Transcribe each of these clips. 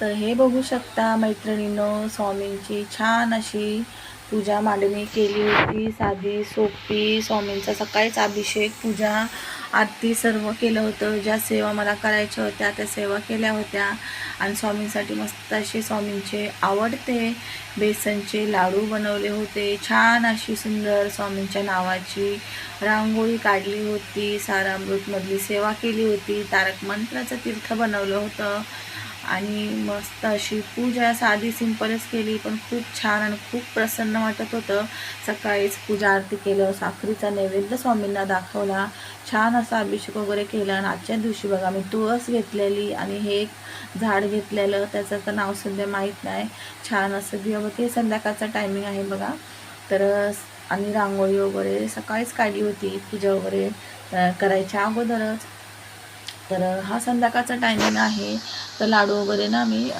तर हे बघू शकता मैत्रिणीनं स्वामींची छान अशी पूजा मांडणी केली होती. साधी सोपी स्वामींचा सकाळीच अभिषेक पूजा आरती सर्व केलं होतं. ज्या सेवा मला करायच्या होत्या त्या सेवा केल्या होत्या. आणि स्वामींसाठी मस्त असे स्वामींचे आवडते बेसनचे लाडू बनवले होते. छान अशी सुंदर स्वामींच्या नावाची रांगोळी काढली होती. सारामृतमधली सेवा केली होती. तारक मंत्राचं तीर्थ बनवलं होतं. आणि मस्त अशी पूजा साधी सिंपलच केली पण खूप छान आणि खूप प्रसन्न वाटत होतं. सकाळीच पूजा आरती केलं साखरीचा नैवेद्य स्वामींना दाखवला. छान असा अभिषेक वगैरे केला आणि आजच्या दिवशी बघा मी तुळस घेतलेली आणि हे एक झाड घेतलेलं त्याचं तर नाव सध्या माहीत नाही. छान असं दिवते संध्याकाळचा टायमिंग आहे बघा. तर आणि रांगोळी वगैरे सकाळीच काढली होती पूजा वगैरे करायच्या अगोदरच. तर हा संध्याकाळचा टायमिंग आहे. तर लाडू वगैरे ना मी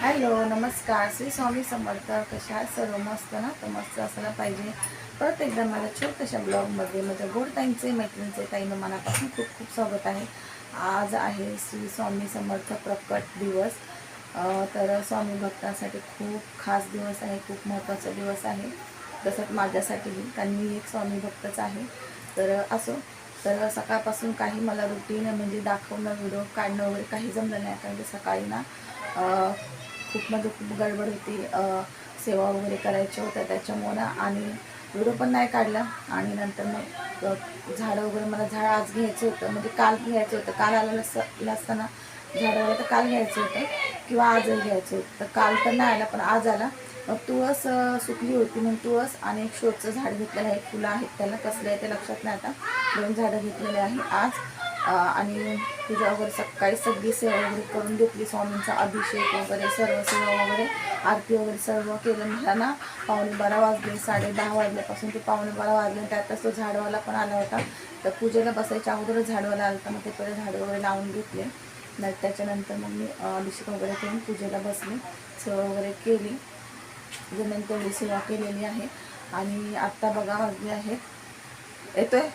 हॅलो नमस्कार. श्री स्वामी समर्थ. कशा आहात? सर्व मस्त ना? तर मस्त असायला पाहिजे. परत एकदा माझ्या छोट्याशा ब्लॉगमध्ये माझ्या गोड ताईंचे मैत्रिणीचे ताईनं मनापासून खूप खूप स्वागत आहे. आज आहे श्री स्वामी समर्थ प्रकट दिवस. तर स्वामी भक्तांसाठी खूप खास दिवस आहे खूप महत्त्वाचा दिवस आहे. तसंच माझ्यासाठीही कारण मी एक स्वामी भक्तच आहे. तर असो. तर सकाळपासून काही मला रुटीन म्हणजे दाखवणं व्हिडिओ काढणं वगैरे काही जमलं नाही. कारण म्हणजे की सकाळी ना खूप म्हणजे खूप गडबड होती. सेवा वगैरे करायच्या होत्या त्याच्यामुळं ना आणि व्हिडिओ पण नाही काढला. आणि नंतर मग झाडं वगैरे मला झाड आज घ्यायचं होतं. म्हणजे काल घ्यायचं होतं. काल आलेलं असं असताना झाडं वगैरे तर काल घ्यायचं होतं. किंवा आजही घ्यायचं होतं. तर काल तर नाही आला पण आज आला. मग तुळस सुकली होती म्हणून तुळस आणि एक शोचं झाड घेतलेलं आहे. फुलं आहेत त्याला कसले आहे ते लक्षात नाही आता. दोन झाडं घेतलेले आहे आज. आणि पूजा वगैरे सकाळी सगळी सेवा वगैरे करून घेतली. स्वामींचा अभिषेक वगैरे सर्व सेवा वगैरे आरती वगैरे सर्व केलं. मला ना पावणे बारा वाजले साडे दहा वाजल्यापासून ते पावणे बारा वाजले. त्यातच तो झाडवाला पण आला होता. तर पूजेला बसायच्या अगोदरच झाडवाला आला होता. मग ते पहिले झाडं वगैरे लावून घेतले. न त्याच्यानंतर मग मी अभिषेक वगैरे करून पूजेला बसले. सेवा वगैरे केली. जमेल तेवढी सेवा केलेली आहे. आणि आत्ता बघा वाजले आहेत येतोय?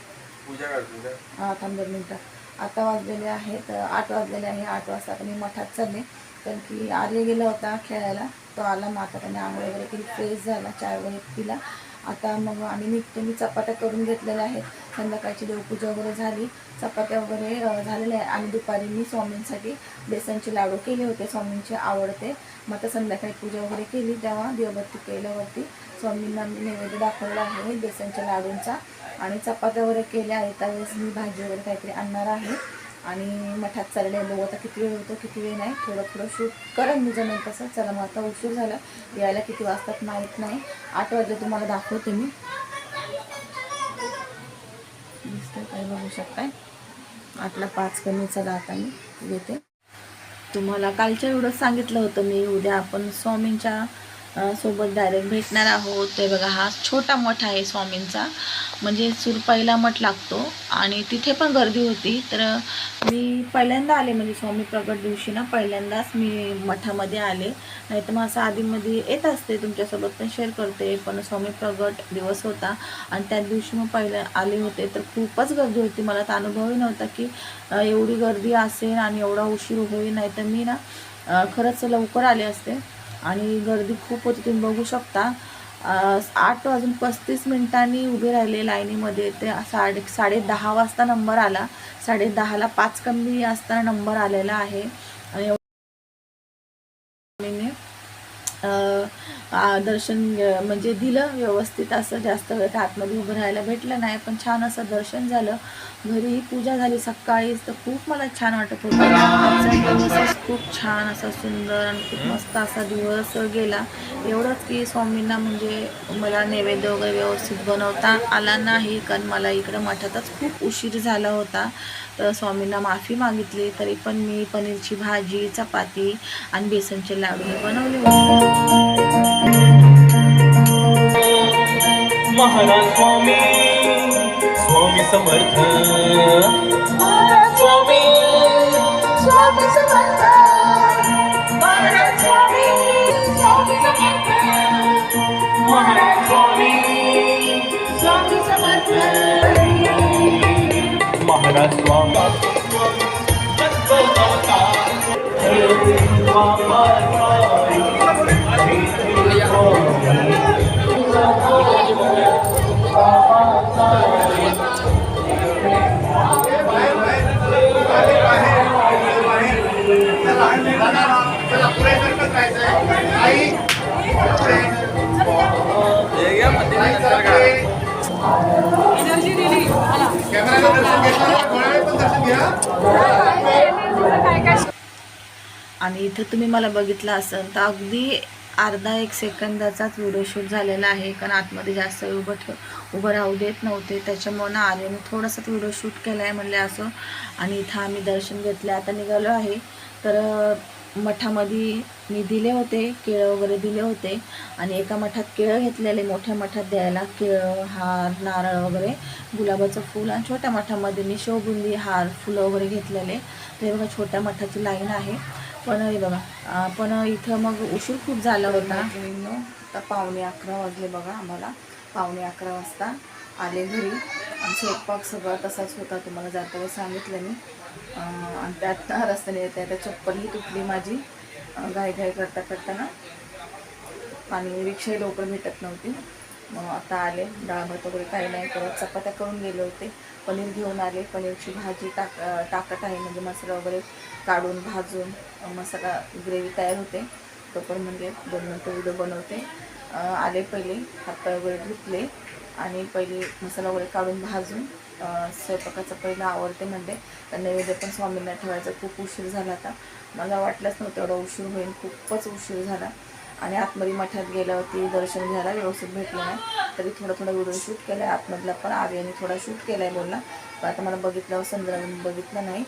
हा थांब दोन मिनटं. आता वाजलेले आहेत आठ वाजलेले आहे आठ वाजता मी मठात चालले. कारण की आर्य गेला होता खेळायला. तो आला मग आता त्याने आंघोळ वगैरे केली. फ्रेश झाला चाय वगैरे पिला. आता मग आम्ही निघतो. मी चपात्या करून घेतलेल्या आहेत. संध्याकाळची देवपूजा वगैरे झाली. चपात्या वगैरे झालेल्या आहे आणि दुपारी मी स्वामींसाठी बेसनचे लाडू केले होते. स्वामींचे आवडते मग आता संध्याकाळी पूजा वगैरे केली. तेव्हा देवबत्ती केल्यावरती स्वामींना मी नैवेद्य दाखवला आहे. बेसनच्या लाडूंचा. आणि चपात्या वगैरे केल्या आहेत. त्यावेळेस मी भाजी वगैरे काहीतरी आणणार आहे. आणि मठात चालले बघू आता किती वेळ होतो किती वेळ नाही. थोडं थोडं शूट करेन मी जमेल तसं. चला मग आता उशीर झाला. यायला किती वाजतात माहीत नाही. आठ वाजले तुम्हाला दाखवते मी. दिसतं काय बघू शकताय. आठला पाच कमी चला आता मी येते. तुम्हाला कालच्या व्हिडिओत सांगितलं होतं मी. उद्या आपण स्वामींच्या सोबत डायरेक्ट भेटणार आहोत. ते बघा हा छोटा मठ आहे स्वामींचा. म्हणजे सुरपाईला मठ लागतो. आणि तिथे पण गर्दी होती. तर मी पहिल्यांदा आले म्हणजे स्वामी प्रगट दिवशी ना पहिल्यांदाच मी मठामध्ये आले. नाही तर मग असं आधीमध्ये येत असते तुमच्यासोबत पण शेअर करते. पण स्वामी प्रगट दिवस होता आणि त्या दिवशी मग पहिल्या आले होते. तर खूपच गर्दी होती. मला तर अनुभवही नव्हता की एवढी गर्दी असेल आणि एवढा उशीर होईल. नाही तर मी ना खरंच लवकर आले असते. आणि गर्दी खूप होती. तुम्ही बघू शकता. आठ वाजून पस्तीस मिनिटांनी उभे राहिले लाईनीमध्ये. ते साडे साडे दहा वाजता नंबर आला. साडे दहाला पाच कमी असताना नंबर आलेला आहे. आणि मी दर्शन म्हणजे दिलं व्यवस्थित असं जास्त वेळ आतमध्ये उभं राहायला भेटलं नाही पण छान असं दर्शन झालं. घरी पूजा झाली सकाळीच तर खूप मला छान वाटत होतं. आजचा दिवसच खूप छान असा सुंदर आणि खूप मस्त असा दिवस गेला. एवढंच की स्वामींना म्हणजे मला नैवेद्य वगैरे व्यवस्थित बनवता आला नाही कारण मला इकडं मठातच खूप उशीर झाला होता. तर स्वामींना माफी मागितली तरी पण मी पनीरची भाजी चपाती आणि बेसनचे लाडू बनवले होते. स्वामी. स्वामी समर्थ. स्वामी. स्वामी समर्थ. महाराज स्वामी. स्वामी समर्थ. महाराज स्वामी. स्वामी समर्थ. महाराज स्वामी. आणि इथं तुम्ही मला बघितलं असेल तर अगदी अर्धा एक सेकंदाचाच व्हिडिओ शूट झालेला आहे कारण आतमध्ये जास्त वेळ उभं ठेव उभं राहू देत नव्हते. त्याच्यामुळं ना आल्याने थोडासाच व्हिडिओ शूट केला आहे म्हणले असं. आणि इथं आम्ही दर्शन घेतले. आता निघालो आहे. तर मठामध्ये मी दिले होते केळं वगैरे दिले होते. आणि एका मठात केळं घेतलेले मोठ्या मठात द्यायला. केळं हार नारळ वगैरे गुलाबाचं फूल आणि छोट्या मठामध्ये मी शोबुंदी हार फुलं वगैरे घेतलेले. ते बघा छोट्या मठाची लाईन आहे. पण हे बघा पण इथं मग उशीर खूप झाला होता. आता पावणे अकरा वाजले बघा आम्हाला. पावणे अकरा वाजता आले घरी. आणि स्वयंपाक सगळा तसाच होता तुम्हाला जाताना सांगितलं मी. आणि त्यात रस्त्याने येत येते त्या चप्पलही तुटली माझी. अं, घाई घाई करता करताना. आणि रिक्षाही लवकर भेटत नव्हती. मग आता आले. डाळ भात वगैरे काही नाही करत. चपात्या करून गेले होते. पनीर घेऊन आले. पनीरची भाजी टाक टाकत आहे. म्हणजे मसाला वगैरे काढून भाजून मसाला ग्रेव्ही तयार होते. तो पण म्हणजे दोन मिनटं व्हिडिओ बनवते. आले पहिले हातपाय वगैरे धुतले आणि पहिले मसाला वगैरे काढून भाजून अं, स्वयंपाकाचं पहिलं आवडते म्हणजे तर नैवेद्य पण स्वामींना ठेवायचा. खूप उशीर झाला आता. मला वाटलंच नव्हतं एवढा उशीर होईल. खूपच उशीर झाला. आणि आतमध्ये मठात गेल्यावरती दर्शन घ्यायला व्यवस्थित भेटलं नाही. तरी थोडं थोडं व्हिडिओ शूट केला आहे आतमधला पण आर्याने थोडा शूट केला आहे बोलला. पण आता मला बघितल्यावर समजा बघितलं नाही.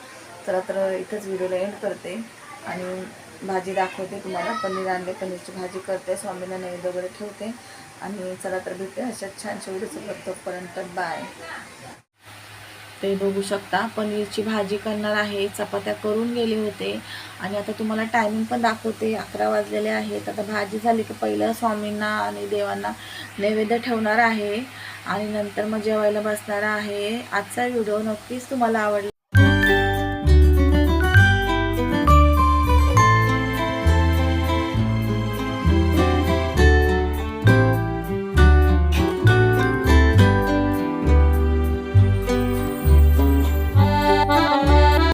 चला तर इथंच व्हिडिओला एंड करते. आणि भाजी दाखवते तुम्हाला. पनीर आणले पनीरची भाजी करते स्वामींना नैवेद्य वगैरे ठेवते. आणि चला तर भेटते अशाच छान शेवटीचं तोपर्यंत बाय ते बघू शकता पनीरची भाजी करणार आहे. चपात्या करून गेले होते. आणि आता तुम्हाला टायमिंग पण दाखवते. अकरा वाजलेले आहेत. आता भाजी झाली की पहिलं स्वामींना आणि देवांना नैवेद्य ठेवणार आहे. आणि नंतर मग जेवायला बसणार आहे. आजचा व्हिडिओ नक्कीच तुम्हाला आवडला